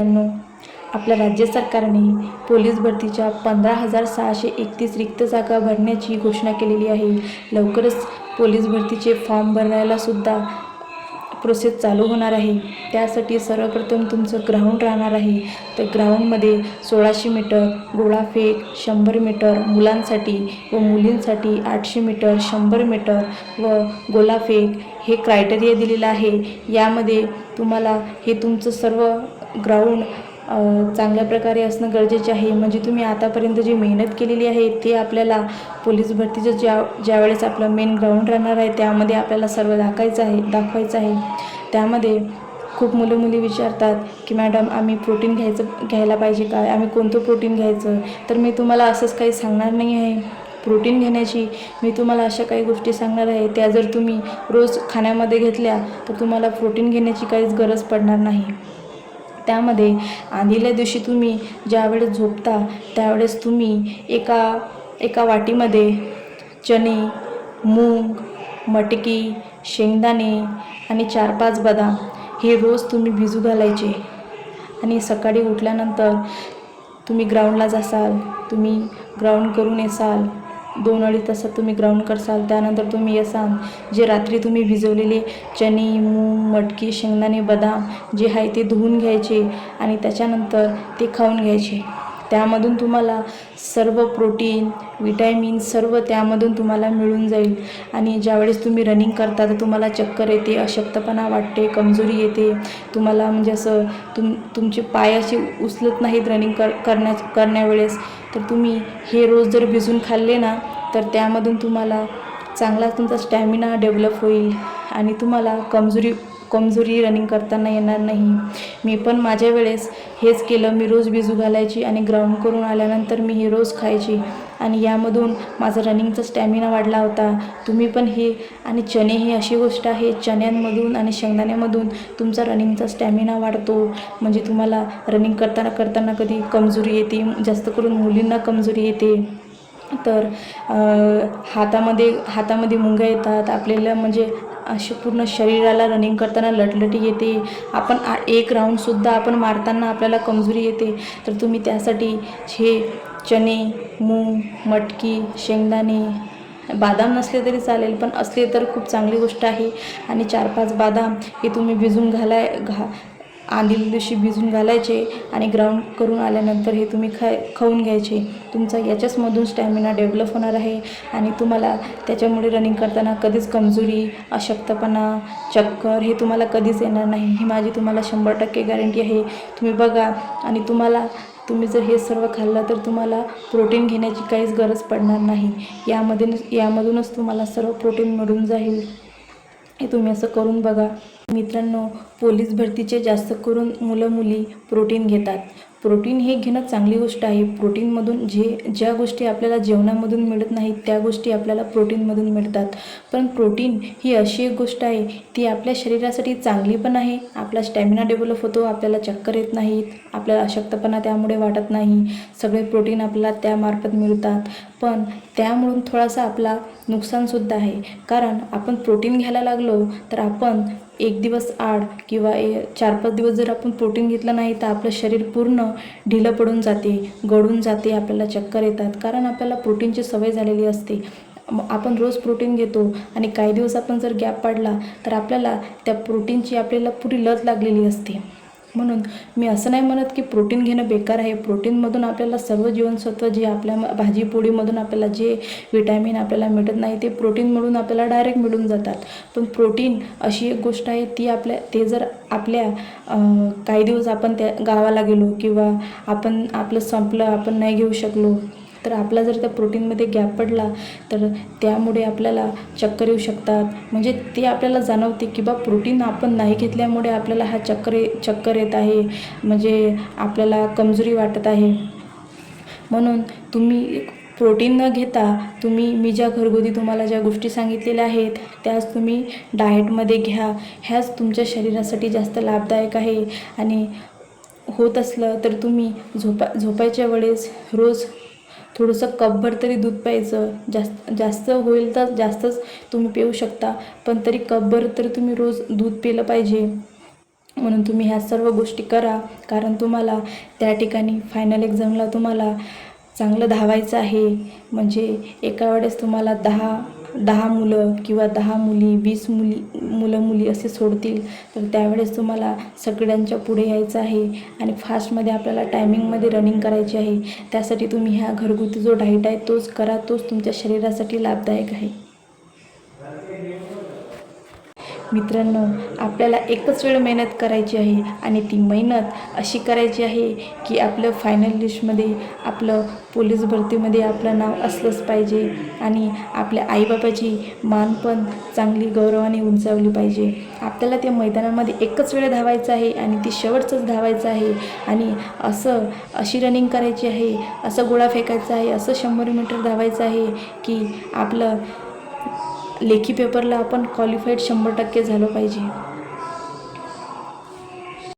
मित्रांनो आपल्या राज्य सरकारने पोलीस भरतीच्या पंधरा हजार सहाशे एकतीस रिक्त जागा भरण्याची घोषणा केलेली आहे. लवकरच पोलीस भरतीचे फॉर्म भरायला सुद्धा प्रोसेस चालू होणार आहे. त्यासाठी सर्वप्रथम तुमचं ग्राउंड राहणार आहे. तर ग्राउंडमध्ये सोळाशे मीटर गोळाफेक शंभर मीटर मुलांसाठी व मुलींसाठी आठशे मीटर शंभर मीटर व गोलाफेक हे क्रायटेरिया दिलेलं आहे. यामध्ये तुम्हाला हे तुमचं सर्व ग्राउंड चांगल्या प्रकारे असणं गरजेचे आहे. म्हणजे तुम्ही आतापर्यंत जी मेहनत केलेली आहे ते आपल्याला पोलीस भरतीचं ज्या ज्यावेळेस आपलं मेन ग्राउंड राहणार आहे त्यामध्ये आपल्याला सर्व दाखवायचं आहे दाखवायचं आहे. त्यामध्ये खूप मुलं मुली विचारतात की मॅडम आम्ही प्रोटीन घ्यायचं घ्यायला पाहिजे काय आम्ही कोणतं प्रोटीन घ्यायचं? तर मी तुम्हाला असंच काही सांगणार नाही आहे. प्रोटीन घेण्याची मी तुम्हाला अशा काही गोष्टी सांगणार आहे. त्या जर तुम्ही रोज खाण्यामध्ये घेतल्या तर तुम्हाला प्रोटीन घेण्याची काहीच गरज पडणार नाही. त्यामध्ये आधील्या दिवशी तुम्ही ज्यावेळेस झोपता त्यावेळेस तुम्ही एका एका वाटीमध्ये चणे मूग मटकी शेंगदाणे आणि चार पाच बदाम हे रोज तुम्ही भिजू घालायचे. आणि सकाळी उठल्यानंतर तुम्ही ग्राउंडला जासाल तुम्ही ग्राउंड करून येसाल. दोन अडीच तासात तुम्ही ग्राउंड करसाल त्यानंतर तुम्ही येसान जे रात्री तुम्ही भिजवलेले चणे मूग मटकी शेंगदाणे बदाम जे आहे ते धुवून घ्यायचे आणि त्याच्यानंतर ते खाऊन घ्यायचे. त्यामधून तुम्हाला सर्व प्रोटीन विटॅमिन सर्व त्यामधून तुम्हाला मिळून जाईल. आणि ज्यावेळेस तुम्ही रनिंग करता तर तुम्हाला चक्कर येते अशक्तपणा वाटते कमजोरी येते. तुम्हाला म्हणजे असं तुम तुमचे पाय असे उचलत नाहीत रनिंग कर करण्या करण्यावेळेस. तर तुम्ही हे रोज जर भिजून खाल्ले ना तर त्यामधून तुम्हाला चांगला तुमचा स्टॅमिना डेव्हलप होईल. आणि तुम्हाला कमजोरी कमजोरी रनिंग करताना येणार नाही. मी पण माझ्या वेळेस हेच केलं. मी रोज भिजू घालायची आणि ग्राउंड करून आल्यानंतर मी हे रोज खायची. आणि यामधून माझा रनिंगचा स्टॅमिना वाढला होता. तुम्ही पण हे आणि चणे ही अशी गोष्ट आहे. चण्यांमधून आणि शेंगदाण्यामधून तुमचा रनिंगचा स्टॅमिना वाढतो. म्हणजे तुम्हाला रनिंग करताना करताना कधी कमजोरी येते. जास्त करून मुलींना कमजोरी येते. तर हातामध्ये हातामध्ये मुंग्या येतात. आपल्याला म्हणजे असे पूर्ण शरीराला रनिंग करताना लटलटी येते. आपण एक राऊंडसुद्धा आपण मारताना आपल्याला कमजोरी येते. तर तुम्ही त्यासाठी हे चणे मूग मटकी शेंगदाणे बादाम नसले तरी चालेल पण असले तर खूप चांगली गोष्ट आहे. आणि चार पाच बादाम हे तुम्ही भिजून घालाय घा आधील्या दिवशी भिजून घालायचे आणि ग्राउंड करून आल्यानंतर हे तुम्ही ख खाऊन घ्यायचे. तुमचा याच्याचमधून स्टॅमिना डेव्हलप होणार आहे आणि तुम्हाला त्याच्यामुळे रनिंग करताना कधीच कमजोरी अशक्तपणा चक्कर हे तुम्हाला कधीच येणार नाही. ही माझी तुम्हाला शंभर टक्के गॅरंटी आहे. तुम्ही बघा आणि तुम्हाला तुम्ही जर हे सर्व खाल्लं तर तुम्हाला प्रोटीन घेण्याची काहीच गरज पडणार नाही. यामध्ये यामधूनच तुम्हाला सर्व प्रोटीन मिळून जाईल. हे तुम्ही असं करून बघा. मित्रांनो पोलीस भरतीचे जास्त करून मुलं मुली प्रोटीन घेतात. प्रोटीन हे घेणं चांगली गोष्ट आहे. प्रोटीनमधून जे ज्या गोष्टी आपल्याला जेवणामधून मिळत नाहीत त्या गोष्टी आपल्याला प्रोटीनमधून मिळतात. पण प्रोटीन ही अशी एक गोष्ट आहे ती आपल्या शरीरासाठी चांगली पण आहे. आपला स्टॅमिना डेव्हलप होतो आपल्याला चक्कर येत नाहीत आपल्याला अशक्तपणा त्यामुळे वाटत नाही. सगळे प्रोटीन आपल्याला त्यामार्फत मिळतात. पण त्यामुळून थोडासा आपला नुकसानसुद्धा आहे. कारण आपण प्रोटीन घ्यायला लागलो तर आपण एक दिवस आड किंवा ए चार पाच दिवस जर आपण प्रोटीन घेतलं नाही तर आपलं शरीर पूर्ण ढिलं पडून जाते गळून जाते आपल्याला चक्कर येतात. कारण आपल्याला प्रोटीनची सवय झालेली असते. आपण रोज प्रोटीन घेतो आणि काही दिवस आपण जर गॅप पाडला तर आपल्याला त्या प्रोटीनची आपल्याला पुरी लत लागलेली असते. म्हणून मी असं नाही म्हणत की प्रोटीन घेणं बेकार आहे. प्रोटीनमधून आपल्याला सर्व जीवनसत्व जे आपल्या भाजी भाजीपोळीमधून आपल्याला जे विटॅमिन आपल्याला मिळत नाही ते प्रोटीन म्हणून आपल्याला डायरेक्ट मिळून जातात. पण प्रोटीन अशी एक गोष्ट आहे ती आपल्या ते जर आपल्या काही दिवस आपण त्या गावाला गेलो किंवा आपण आपलं संपलं आपण नाही घेऊ शकलो तर आपला जर त्या प्रोटीनमध्ये गॅप पडला तर त्यामुळे आपल्याला चक्कर येऊ शकतात. म्हणजे ते आपल्याला जाणवते की बा प्रोटीन आपण नाही घेतल्यामुळे आपल्याला हा चक्कर चक्कर येत आहे. म्हणजे आपल्याला कमजोरी वाटत आहे. म्हणून तुम्ही प्रोटीन न घेता तुम्ही मी ज्या घरगुती तुम्हाला ज्या गोष्टी सांगितलेल्या आहेत त्याच तुम्ही डाएटमध्ये घ्या. ह्याच तुमच्या शरीरासाठी जास्त लाभदायक आहे. आणि होत असलं तर तुम्ही झोपा झोपायच्या वेळेस रोज थोडंसं कपभर तरी दूध प्यायचं. जास्त जास्त होईल तर जास्तच तुम्ही पिऊ शकता. पण तरी कपभर तरी तुम्ही रोज दूध पिलं पाहिजे. म्हणून तुम्ही ह्या सर्व गोष्टी करा. कारण तुम्हाला त्या ठिकाणी फायनल एक्झामला तुम्हाला चांगलं धावायचं आहे. म्हणजे एका वेळेस तुम्हाला दहा दहा मुलं किंवा दहा मुली वीस मुली मुलं मुली असे सोडतील तर त्यावेळेस तुम्हाला सगळ्यांच्या पुढे यायचं आहे आणि फास्टमध्ये आपल्याला टायमिंगमध्ये रनिंग करायची आहे. त्यासाठी तुम्ही ह्या घरगुती जो डाईट आहे तोच करा तोच तुमच्या शरीरासाठी लाभदायक आहे. मित्रांनो आपल्याला एकच वेळ मेहनत करायची आहे आणि ती मेहनत अशी करायची आहे की आपलं फायनल लिस्टमध्ये आपलं पोलीस भरतीमध्ये आपलं नाव असलंच पाहिजे आणि आपल्या आईबापाची मान पण चांगली गौरवाने उंचावली पाहिजे. आपल्याला त्या मैदानामध्ये एकच वेळ धावायचं आहे आणि ती शेवटचंच धावायचं आहे आणि असं अशी रनिंग करायची आहे असं गोळा फेकायचा आहे असं शंभर मीटर धावायचं आहे की आपलं लेखी पेपरला आपण क्वालिफाईड शंभर टक्के झालं पाहिजे.